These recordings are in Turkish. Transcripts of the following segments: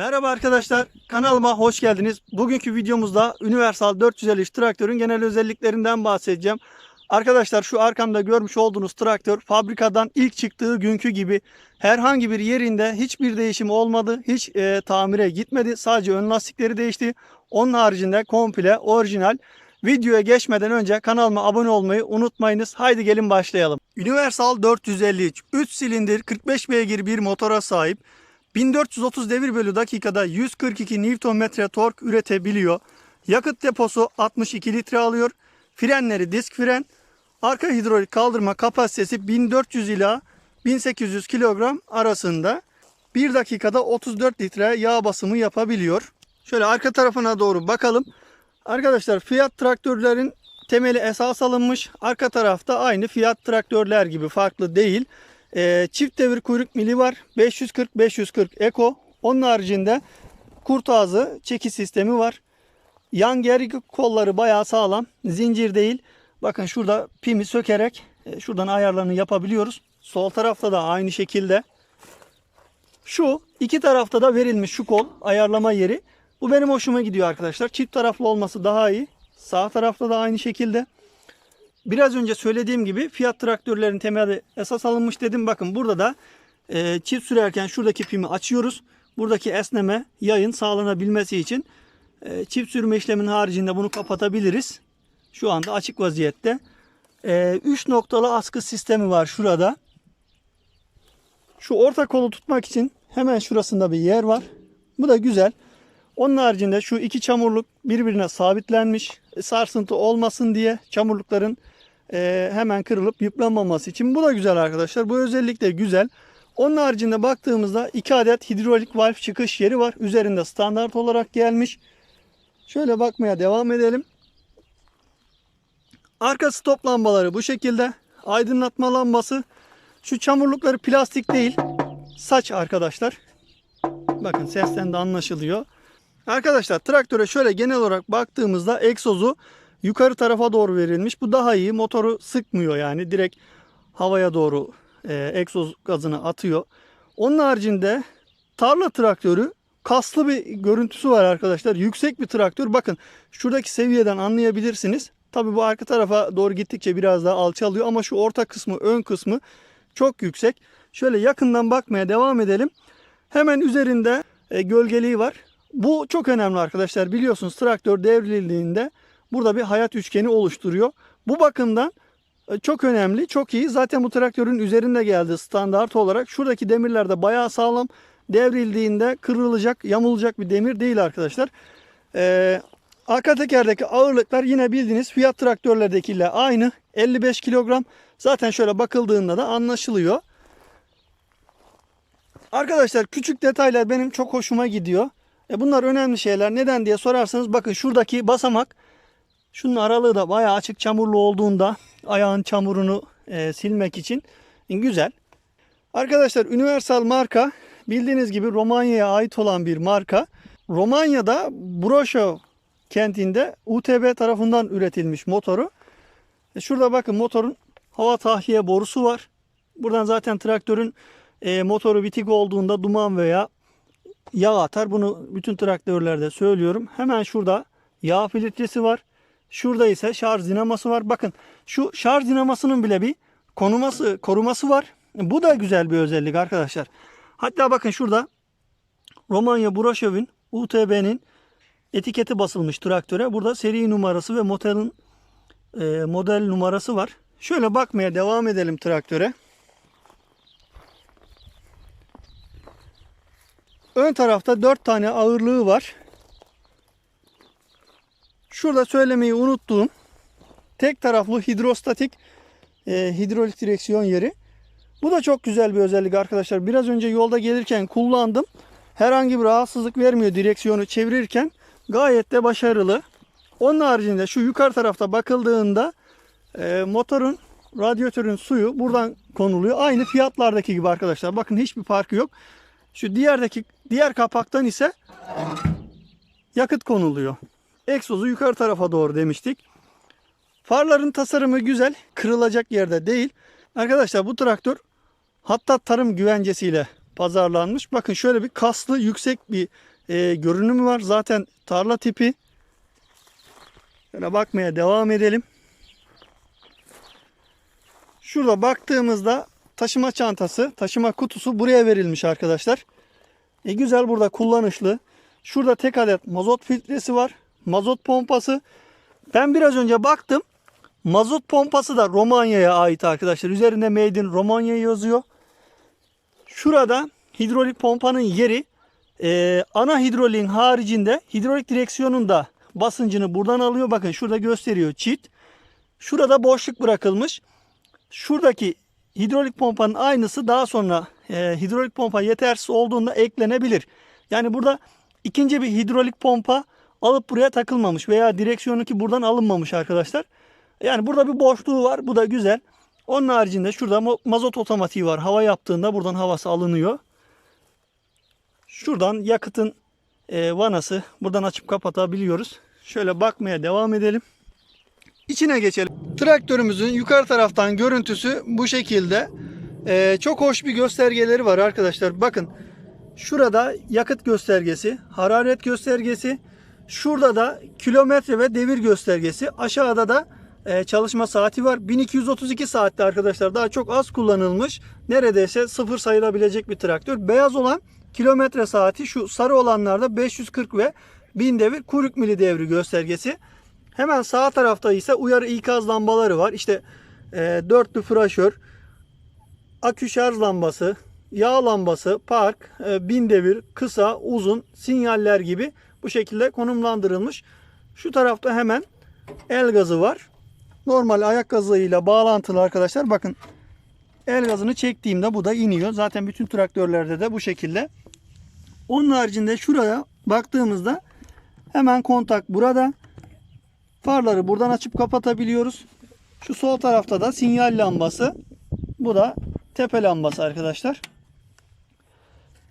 Arkadaşlar kanalıma hoş geldiniz. Bugünkü videomuzda Universal 453 traktörün genel özelliklerinden bahsedeceğim. Arkadaşlar şu arkamda görmüş olduğunuz traktör fabrikadan ilk çıktığı günkü gibi herhangi bir yerinde hiçbir değişim olmadı. Hiç e, tamire gitmedi. Sadece ön lastikleri değişti. Onun haricinde komple orijinal. Videoya geçmeden önce kanalıma abone olmayı unutmayınız. Haydi gelin başlayalım. Universal 453 3 silindir 45 beygir bir motora sahip. 1430 devir bölü dakikada 142 Nm tork üretebiliyor. Yakıt deposu 62 litre alıyor. Frenleri disk fren. Arka hidrolik kaldırma kapasitesi 1400 ila 1800 kilogram arasında. 1 dakikada 34 litre yağ basımı yapabiliyor. Şöyle arka tarafına doğru bakalım. Arkadaşlar Fiat traktörlerin temeli esas alınmış. Arka tarafta aynı Fiat traktörler gibi farklı değil. Ee, çift devir kuyruk mili var. 540-540 Eco. Onun haricinde kurt ağzı çeki sistemi var. Yan geri kolları bayağı sağlam. Zincir değil. Bakın şurada pimi sökerek e, şuradan ayarlarını yapabiliyoruz. Sol tarafta da aynı şekilde. Şu iki tarafta da verilmiş şu kol ayarlama yeri. Bu benim hoşuma gidiyor arkadaşlar. Çift taraflı olması daha iyi. Sağ tarafta da aynı şekilde. Biraz önce söylediğim gibi fiyat traktörlerin temeli esas alınmış dedim. Bakın burada da e, çift sürerken şuradaki pimi açıyoruz. Buradaki esneme yayın sağlanabilmesi için e, çift sürme işleminin haricinde bunu kapatabiliriz. Şu anda açık vaziyette. 3 noktalı askı sistemi var şurada. Şu orta kolu tutmak için hemen şurasında bir yer var. Bu da güzel. Onun haricinde şu iki çamurluk birbirine sabitlenmiş. E, Sarsıntı olmasın diye çamurlukların e, hemen kırılıp yıpranmaması için. Bu da güzel arkadaşlar. Bu özellik de güzel. Onun haricinde baktığımızda iki adet hidrolik valve çıkış yeri var. Üzerinde standart olarak gelmiş. Şöyle bakmaya devam edelim. Arka stop lambaları bu şekilde. Aydınlatma lambası. Şu çamurlukları plastik değil. Saç arkadaşlar. Bakın sesten de anlaşılıyor. Arkadaşlar traktöre şöyle genel olarak baktığımızda egzozu yukarı tarafa doğru verilmiş. Bu daha iyi. Motoru sıkmıyor yani. Direkt havaya doğru e, egzoz gazını atıyor. Onun haricinde tarla traktörü kaslı bir görüntüsü var arkadaşlar. Yüksek bir traktör. Bakın şuradaki seviyeden anlayabilirsiniz. Tabi bu arka tarafa doğru gittikçe biraz daha alçalıyor ama şu orta kısmı, ön kısmı çok yüksek. Şöyle yakından bakmaya devam edelim. Hemen üzerinde e, gölgeliği var. Bu çok önemli arkadaşlar. Biliyorsunuz traktör devrildiğinde burada bir hayat üçgeni oluşturuyor. Bu bakımdan e, çok önemli, çok iyi. Zaten bu traktörün üzerinde geldi standart olarak. Şuradaki demirler de bayağı sağlam. Devrildiğinde kırılacak, yamulacak bir demir değil arkadaşlar. Ee, arka tekerdeki ağırlıklar yine bildiğiniz Fiat traktörlerdekiyle aynı. 55 kilogram. Zaten şöyle bakıldığında da anlaşılıyor. Arkadaşlar küçük detaylar benim çok hoşuma gidiyor. E bunlar önemli şeyler. Neden diye sorarsanız bakın şuradaki basamak şunun aralığı da bayağı açık çamurlu olduğunda ayağın çamurunu e, silmek için güzel. Arkadaşlar Universal marka bildiğiniz gibi Romanya'ya ait olan bir marka. Romanya'da Broşov kentinde UTB tarafından üretilmiş motoru. E şurada bakın motorun hava tahliye borusu var. Buradan zaten traktörün e, motoru bitik olduğunda duman veya yağ atar. Bunu bütün traktörlerde söylüyorum. Hemen şurada yağ filtresi var. Şurada ise şarj dinaması var. Bakın şu şarj dinamasının bile bir konuması, koruması var. Bu da güzel bir özellik arkadaşlar. Hatta bakın şurada Romanya Brashov'un UTB'nin etiketi basılmış traktöre. Burada seri numarası ve modelin e, model numarası var. Şöyle bakmaya devam edelim traktöre. Ön tarafta 4 tane ağırlığı var. Şurada söylemeyi unuttuğum tek taraflı hidrostatik e, hidrolik direksiyon yeri. Bu da çok güzel bir özellik arkadaşlar. Biraz önce yolda gelirken kullandım. Herhangi bir rahatsızlık vermiyor direksiyonu çevirirken. Gayet de başarılı. Onun haricinde şu yukarı tarafta bakıldığında e, motorun radyatörün suyu buradan konuluyor. Aynı fiyatlardaki gibi arkadaşlar. Bakın hiçbir farkı yok. Şu diğerdeki diğer kapaktan ise yakıt konuluyor. Egzozu yukarı tarafa doğru demiştik. Farların tasarımı güzel. Kırılacak yerde değil. Arkadaşlar bu traktör hatta tarım güvencesiyle pazarlanmış. Bakın şöyle bir kaslı yüksek bir e, görünümü var. Zaten tarla tipi. Şöyle bakmaya devam edelim. Şurada baktığımızda taşıma çantası, taşıma kutusu buraya verilmiş arkadaşlar. E güzel burada kullanışlı. Şurada tek adet mazot filtresi var. Mazot pompası. Ben biraz önce baktım. Mazot pompası da Romanya'ya ait arkadaşlar. Üzerinde Made in Romanya yazıyor. Şurada hidrolik pompanın yeri e, ana hidroliğin haricinde hidrolik direksiyonun da basıncını buradan alıyor. Bakın şurada gösteriyor çift. Şurada boşluk bırakılmış. Şuradaki hidrolik pompanın aynısı daha sonra e, hidrolik pompa yetersiz olduğunda eklenebilir. Yani burada ikinci bir hidrolik pompa alıp buraya takılmamış veya direksiyonu ki buradan alınmamış arkadaşlar. Yani burada bir boşluğu var. Bu da güzel. Onun haricinde şurada mazot otomatiği var. Hava yaptığında buradan havası alınıyor. Şuradan yakıtın e, vanası buradan açıp kapatabiliyoruz. Şöyle bakmaya devam edelim. İçine geçelim. Traktörümüzün yukarı taraftan görüntüsü bu şekilde. E, çok hoş bir göstergeleri var arkadaşlar. Bakın şurada yakıt göstergesi, hararet göstergesi. Şurada da kilometre ve devir göstergesi. Aşağıda da e, çalışma saati var. 1232 saatte arkadaşlar daha çok az kullanılmış. Neredeyse sıfır sayılabilecek bir traktör. Beyaz olan kilometre saati şu sarı olanlarda 540 ve 1000 devir kuyruk mili devri göstergesi. Hemen sağ tarafta ise uyarı ikaz lambaları var. İşte e, dörtlü flaşör, akü şarj lambası, yağ lambası, park, e, bin devir, kısa, uzun sinyaller gibi bu şekilde konumlandırılmış. Şu tarafta hemen el gazı var. Normal ayak gazıyla bağlantılı arkadaşlar. Bakın el gazını çektiğimde bu da iniyor. Zaten bütün traktörlerde de bu şekilde. Onun haricinde şuraya baktığımızda hemen kontak burada. Farları buradan açıp kapatabiliyoruz. Şu sol tarafta da sinyal lambası. Bu da tepe lambası arkadaşlar.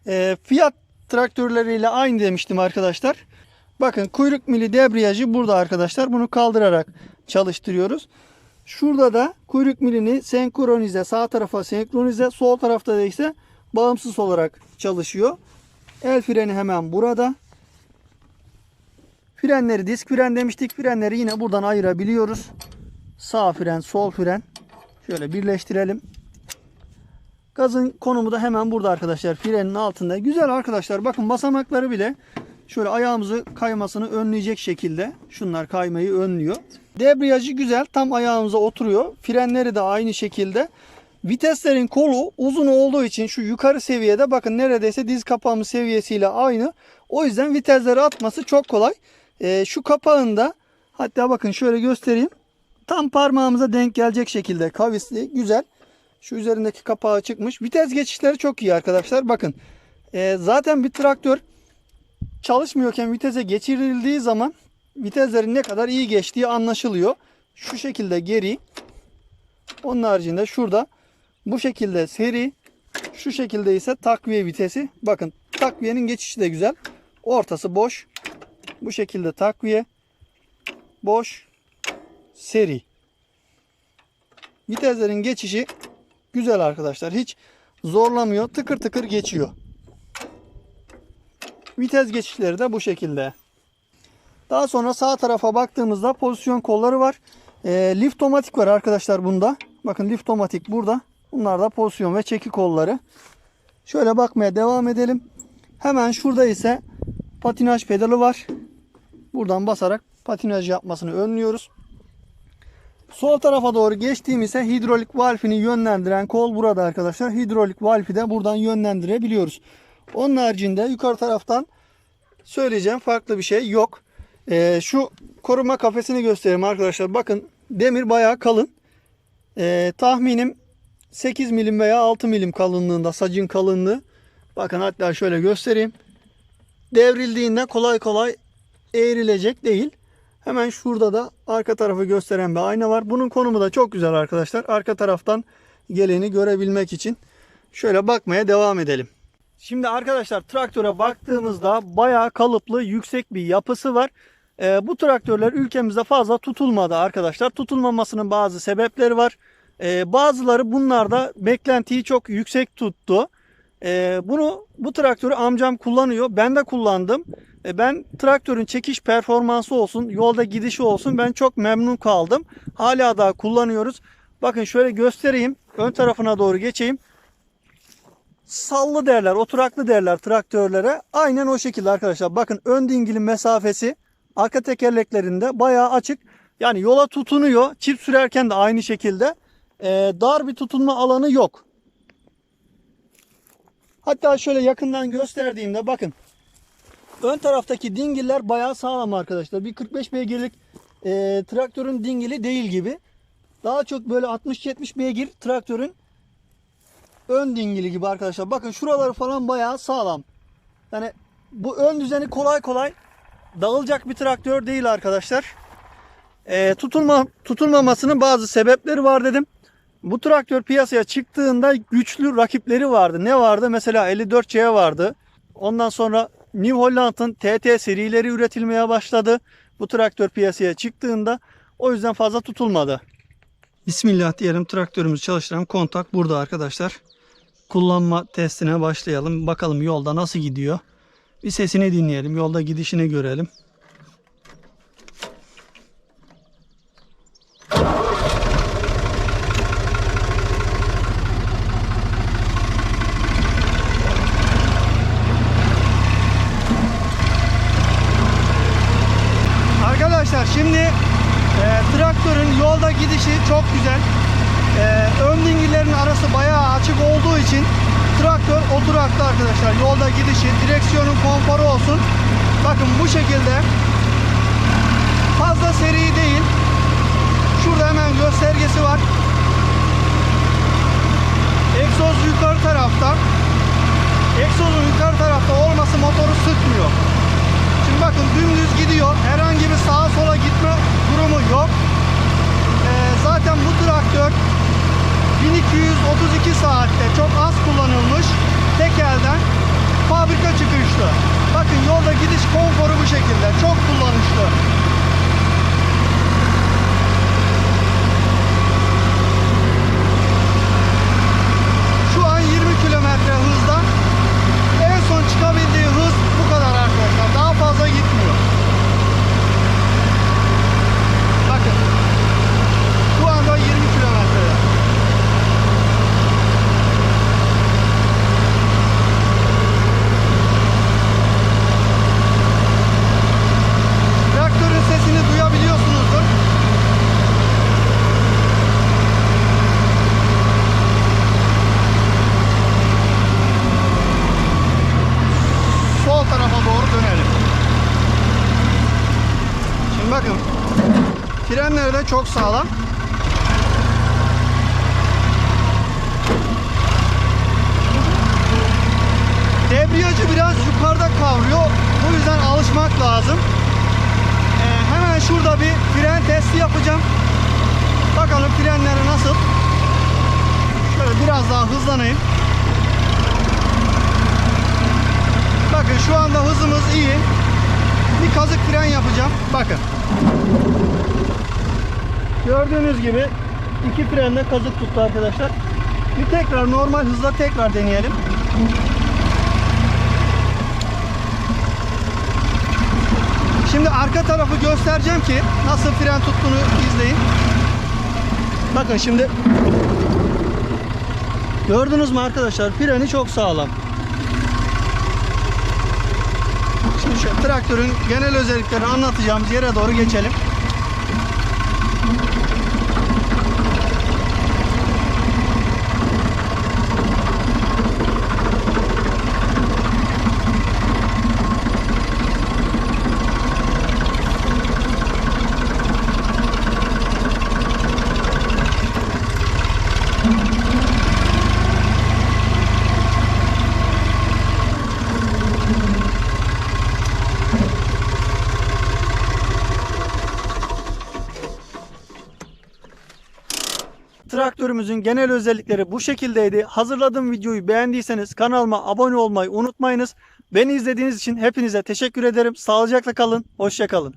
Ee, Fiat traktörleriyle aynı demiştim arkadaşlar. Bakın kuyruk mili debriyajı burada arkadaşlar. Bunu kaldırarak çalıştırıyoruz. Şurada da kuyruk milini senkronize sağ tarafa senkronize sol tarafta da ise bağımsız olarak çalışıyor. El freni hemen burada. Frenleri disk fren demiştik. Frenleri yine buradan ayırabiliyoruz. Sağ fren, sol fren. Şöyle birleştirelim. Gazın konumu da hemen burada arkadaşlar. Frenin altında. Güzel arkadaşlar. Bakın basamakları bile şöyle ayağımızı kaymasını önleyecek şekilde. Şunlar kaymayı önlüyor. Debriyajı güzel. Tam ayağımıza oturuyor. Frenleri de aynı şekilde. Viteslerin kolu uzun olduğu için şu yukarı seviyede bakın neredeyse diz kapağımız seviyesiyle aynı. O yüzden vitesleri atması çok kolay. Ee, şu kapağında hatta bakın şöyle göstereyim. Tam parmağımıza denk gelecek şekilde kavisli güzel. Şu üzerindeki kapağı çıkmış. Vites geçişleri çok iyi arkadaşlar. Bakın e, zaten bir traktör çalışmıyorken vitese geçirildiği zaman viteslerin ne kadar iyi geçtiği anlaşılıyor. Şu şekilde geri. Onun haricinde şurada bu şekilde seri. Şu şekilde ise takviye vitesi. Bakın takviyenin geçişi de güzel. Ortası boş. Bu şekilde takviye. Boş. Seri. Viteslerin geçişi güzel arkadaşlar. Hiç zorlamıyor. Tıkır tıkır geçiyor. Vites geçişleri de bu şekilde. Daha sonra sağ tarafa baktığımızda pozisyon kolları var. E, liftomatik var arkadaşlar bunda. Bakın liftomatik burada. Bunlar da pozisyon ve çeki kolları. Şöyle bakmaya devam edelim. Hemen şurada ise patinaj pedalı var. Buradan basarak patinaj yapmasını önlüyoruz. Sol tarafa doğru geçtiğim ise hidrolik valfini yönlendiren kol burada arkadaşlar. Hidrolik valfi de buradan yönlendirebiliyoruz. Onun haricinde yukarı taraftan söyleyeceğim farklı bir şey yok. Ee, şu koruma kafesini göstereyim arkadaşlar. Bakın demir bayağı kalın. Ee, tahminim 8 milim veya 6 milim kalınlığında sacın kalınlığı. Bakın hatta şöyle göstereyim. Devrildiğinde kolay kolay eğrilecek değil. Hemen şurada da arka tarafı gösteren bir ayna var. Bunun konumu da çok güzel arkadaşlar. Arka taraftan geleni görebilmek için. Şöyle bakmaya devam edelim. Şimdi arkadaşlar traktöre baktığımızda bayağı kalıplı yüksek bir yapısı var. Ee, bu traktörler ülkemizde fazla tutulmadı arkadaşlar. Tutulmamasının bazı sebepleri var. Ee, bazıları bunlarda beklentiyi çok yüksek tuttu. E, bunu bu traktörü amcam kullanıyor. Ben de kullandım. E, ben traktörün çekiş performansı olsun, yolda gidişi olsun ben çok memnun kaldım. Hala daha kullanıyoruz. Bakın şöyle göstereyim. Ön tarafına doğru geçeyim. Sallı derler, oturaklı derler traktörlere. Aynen o şekilde arkadaşlar. Bakın ön dingilin mesafesi arka tekerleklerinde bayağı açık. Yani yola tutunuyor. Çift sürerken de aynı şekilde. E, dar bir tutunma alanı yok. Hatta şöyle yakından gösterdiğimde bakın. Ön taraftaki dingiller bayağı sağlam arkadaşlar. Bir 45 beygirlik e, traktörün dingili değil gibi. Daha çok böyle 60-70 beygir traktörün ön dingili gibi arkadaşlar. Bakın şuraları falan bayağı sağlam. Yani bu ön düzeni kolay kolay dağılacak bir traktör değil arkadaşlar. E, tutulma tutulmamasının bazı sebepleri var dedim. Bu traktör piyasaya çıktığında güçlü rakipleri vardı. Ne vardı? Mesela 54C vardı. Ondan sonra New Holland'ın TT serileri üretilmeye başladı. Bu traktör piyasaya çıktığında o yüzden fazla tutulmadı. Bismillah diyelim traktörümüzü çalıştıran kontak burada arkadaşlar. Kullanma testine başlayalım. Bakalım yolda nasıl gidiyor. Bir sesini dinleyelim. Yolda gidişini görelim. Arkadaşlar şimdi e, traktörün yolda gidişi çok güzel. E, ön dingillerin arası bayağı açık olduğu için traktör oturakta arkadaşlar. Yolda gidişi, direksiyonun konforu olsun. Bakın bu şekilde fazla seri değil. Şurada hemen göstergesi var. Egzoz yukarı tarafta. Egzozun yukarı tarafta olması motoru sıkmıyor. Şimdi bakın dümdüz gidiyor. Herhangi bir sağa sola gitme durumu yok. Ee, zaten bu traktör 1232 saatte çok az kullanılmış. Tek elden fabrika çıkışlı. Bakın yolda gidiş konforu bu şekilde. Çok kullanışlı. Şu an 20 kilometre hızda en son çıkabildiği hız bu kadar arkadaşlar. Daha fazla gitmiyor. Bakın. Şu anda 20 kilometrede. Traktörün sesini duyabiliyorsunuzdur. sol tarafa doğru dönelim. Şimdi bakın. Frenleri de çok sağlam. Debriyajı biraz yukarıda kavruyor. Bu yüzden alışmak lazım. Ee, hemen şurada bir fren testi yapacağım. Bakalım frenleri nasıl. Şöyle biraz daha hızlanayım. Bakın şu anda hızımız iyi. Bir kazık fren yapacağım. Bakın. Gördüğünüz gibi iki frenle kazık tuttu arkadaşlar. Bir tekrar normal hızla tekrar deneyelim. Şimdi arka tarafı göstereceğim ki nasıl fren tuttuğunu izleyin. Bakın şimdi Gördünüz mü arkadaşlar? Freni çok sağlam. Şimdi şu traktörün genel özelliklerini anlatacağımız yere doğru geçelim. Traktörümüzün genel özellikleri bu şekildeydi. Hazırladığım videoyu beğendiyseniz kanalıma abone olmayı unutmayınız. Beni izlediğiniz için hepinize teşekkür ederim. Sağlıcakla kalın. Hoşça kalın.